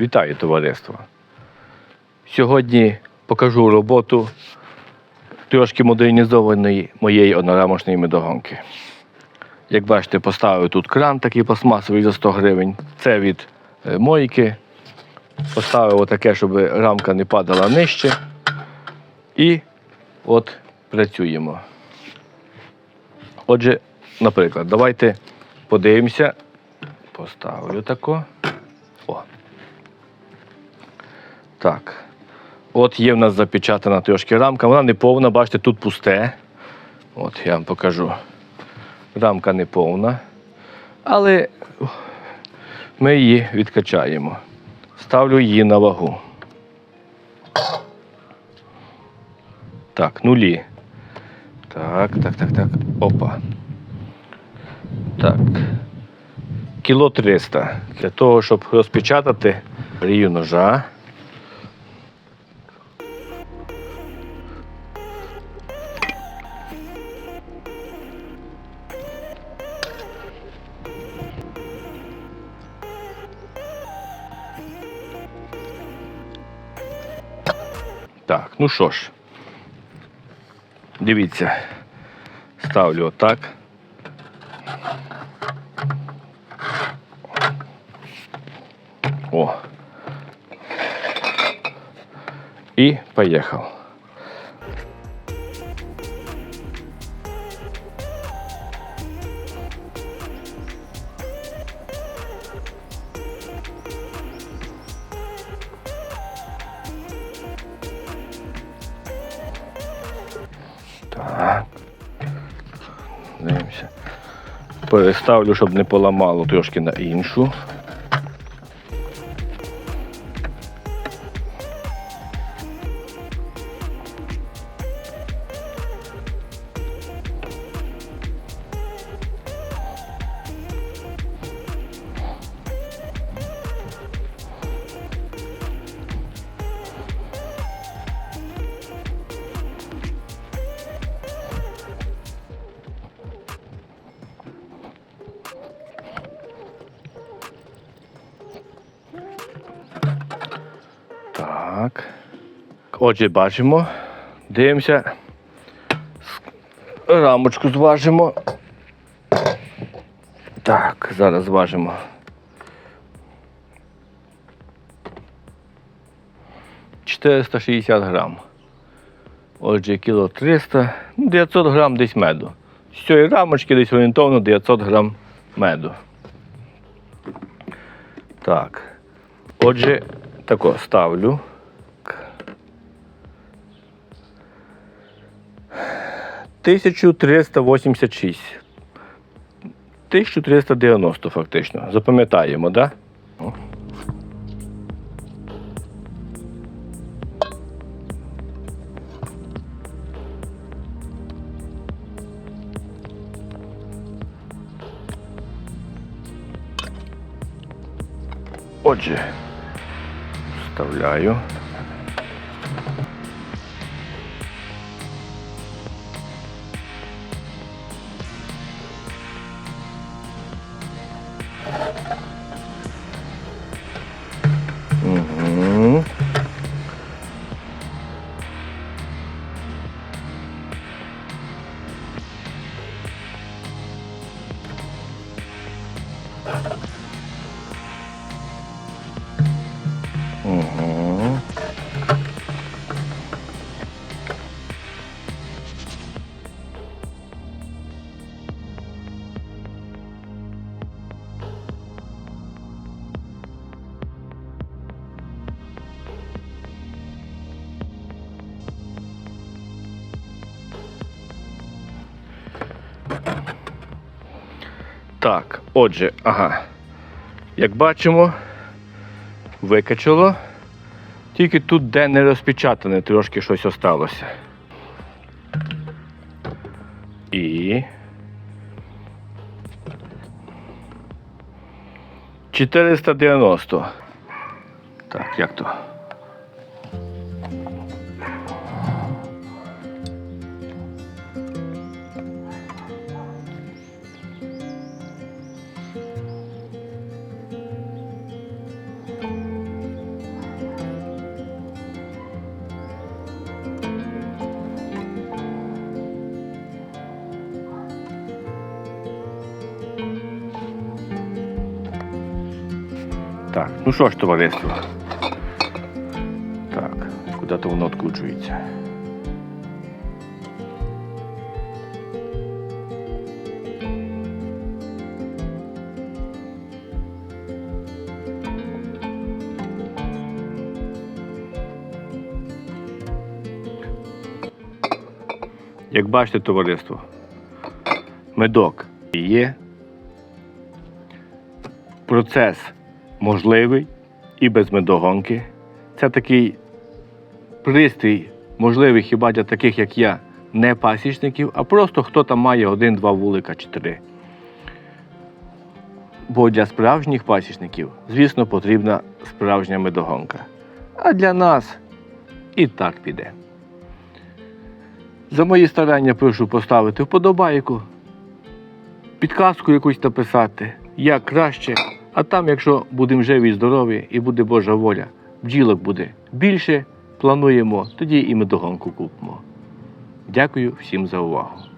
Вітаю товариство. Сьогодні покажу роботу трошки модернізованої моєї однорамочної медогонки. Як бачите, поставив тут кран такий пластмасовий за 100 гривень. Це від е, мойки. Поставив отаке, щоб рамка не падала нижче. І от працюємо. Отже, наприклад, давайте подивимося. Поставлю тако. Так. От є в нас запечатана трошки рамка. Вона не повна, бачите, тут пусте. От я вам покажу. Рамка не повна. Але ми її відкачаємо. Ставлю її на вагу. Так, нулі. Так, так, так, так. Опа. Так. Кіло 300. Для того, щоб розпечатати рію ножа. Так, ну що ж. Дивіться. Ставлю отак. О. І поїхав. Дивимося. Переставлю, щоб не поламало трошки на іншу. Так. Отже, бачимо. Дивимося. Рамочку зважимо. Так, зараз зважимо. Чотириста шістдесят грам. Отже, кіло 300, ну, 900 грам десь меду. З цієї рамочки десь орієнтовно 900 грам меду. Так. Отже, тако ставлю. 1386. 1390 фактично. Запам'ятаємо, так? Да? Отже, вставляю. Так, отже, ага. Як бачимо, викачало. Тільки тут, де не розпечатане, трошки щось осталося. І. 490. Так, як то? Так, ну що ж, товариство. Так, куди то воно відкручується. Як бачите, товариство, медок є. Процес можливий і без медогонки. Це такий пристрій, можливий хіба для таких, як я, не пасічників, а просто хто там має один-два вулика чи три. Бо для справжніх пасічників, звісно, потрібна справжня медогонка. А для нас і так піде. За мої старання прошу поставити вподобайку, підказку якусь написати, як краще. А там, якщо будемо живі і здорові і буде Божа воля, бджілок буде більше, плануємо, тоді і ми догонку купимо. Дякую всім за увагу.